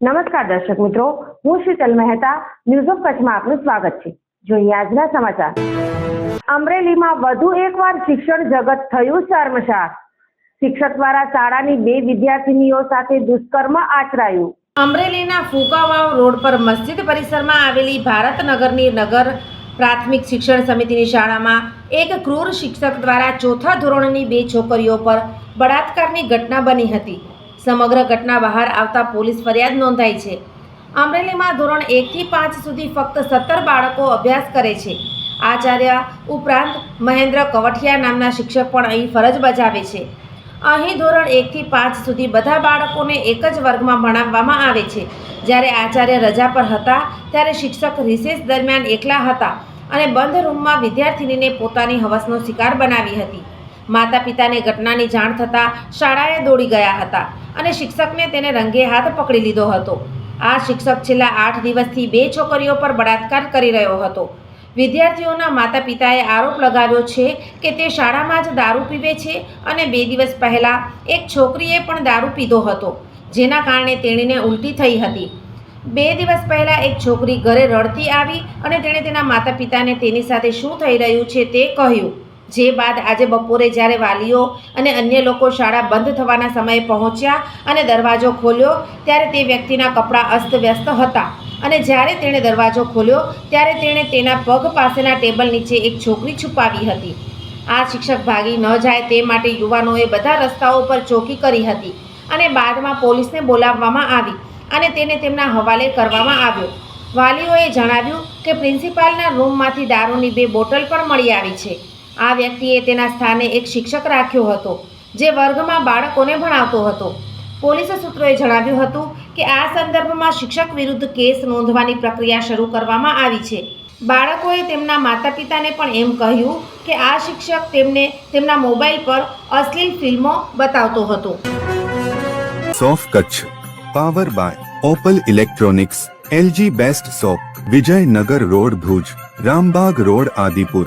નમસ્કાર દર્શક મિત્રો, હું શીતલ મહેતા, ન્યૂઝ ઓફ કચ્છમાં આપનું સ્વાગત છે. જોઈએ આજના સમાચાર. અમરેલીમાં વધુ એકવાર શિક્ષણ જગત થયું શર્મશાર. શિક્ષક દ્વારા શાળાની બે વિદ્યાર્થીનીઓ સાથે દુષ્કર્મ આચરાયું. અમરેલીના ફુકાવાવ રોડ પર મસ્જિદ પરિસરમાં આવેલી ભારતનગરની નગર પ્રાથમિક શિક્ષણ સમિતિની શાળામાં એક ક્રૂર શિક્ષક દ્વારા ચોથા ધોરણની બે છોકરીઓ પર બળાત્કારની ઘટના બની હતી. સમગ્ર ઘટના બહાર આવતા પોલીસ ફરિયાદ નોંધાઈ છે. અમરેલીમાં ધોરણ એકથી પાંચ સુધી ફક્ત સત્તર બાળકો અભ્યાસ કરે છે. આચાર્ય ઉપરાંત મહેન્દ્ર કવઠિયા નામના શિક્ષક પણ અહીં ફરજ બજાવે છે. અહીં ધોરણ એકથી પાંચ સુધી બધા બાળકોને એક જ વર્ગમાં ભણાવવામાં આવે છે. જ્યારે આચાર્ય રજા પર હતા, ત્યારે શિક્ષક રિસેસ દરમિયાન એકલા હતા અને બંધ રૂમમાં વિદ્યાર્થિનીને પોતાની હવસનો શિકાર બનાવી હતી. માતા પિતાને ઘટનાની જાણ થતાં શાળાએ દોડી ગયા હતા અને શિક્ષકને તેને રંગે હાથ પકડી લીધો હતો. આ શિક્ષક છેલ્લા આઠ દિવસથી બે છોકરીઓ પર બળાત્કાર કરી રહ્યો હતો. વિદ્યાર્થીઓના માતા પિતાએ આરોપ લગાવ્યો છે કે તે શાળામાં જ દારૂ પીવે છે અને બે દિવસ પહેલાં એક છોકરીએ પણ દારૂ પીધો હતો, જેના કારણે તેણીને ઉલટી થઈ હતી. બે દિવસ પહેલાં એક છોકરી ઘરે રડતી આવી અને તેણે તેના માતા પિતાને તેની સાથે શું થઈ રહ્યું છે તે કહ્યું. જે બાદ આજે બપોરે જ્યારે વાલીઓ અને અન્ય લોકો શાળા બંધ થવાના સમયે પહોંચ્યા અને દરવાજો ખોલ્યો, ત્યારે તે વ્યક્તિના કપડાં અસ્તવ્યસ્ત હતા. અને જ્યારે તેણે દરવાજો ખોલ્યો, ત્યારે તેણે તેના પગ પાસેના ટેબલ નીચે એક છોકરી છુપાવી હતી. આ શિક્ષક ભાગી ન જાય તે માટે યુવાનોએ બધા રસ્તાઓ પર ચોકી કરી હતી અને બાદમાં પોલીસને બોલાવવામાં આવી અને તેને તેમના હવાલે કરવામાં આવ્યો. વાલીઓએ જણાવ્યું કે પ્રિન્સિપાલના રૂમમાંથી દારૂની બે બોટલ પણ મળી આવી છે. આ વ્યક્તિએ તેના સ્થાને એક શિક્ષક રાખ્યો હતો, જે વર્ગમાં બાળકોને ભણાવતો હતો. પોલીસ સૂત્રોએ જણાવ્યું હતું કે આ સંદર્ભમાં શિક્ષક વિરુદ્ધ કેસ નોંધવાની પ્રક્રિયા શરૂ કરવામાં આવી છે. બાળકોએ તેમના માતા પિતાને પણ એમ કહ્યું કે આ શિક્ષક તેમને તેમના મોબાઈલ પર અશ્લીલ ફિલ્મો બતાવતો હતો. સોફ Kutch, power by Opal electronics, LG best shop Vijaynagar road Bhuj, Rambag road Adipur.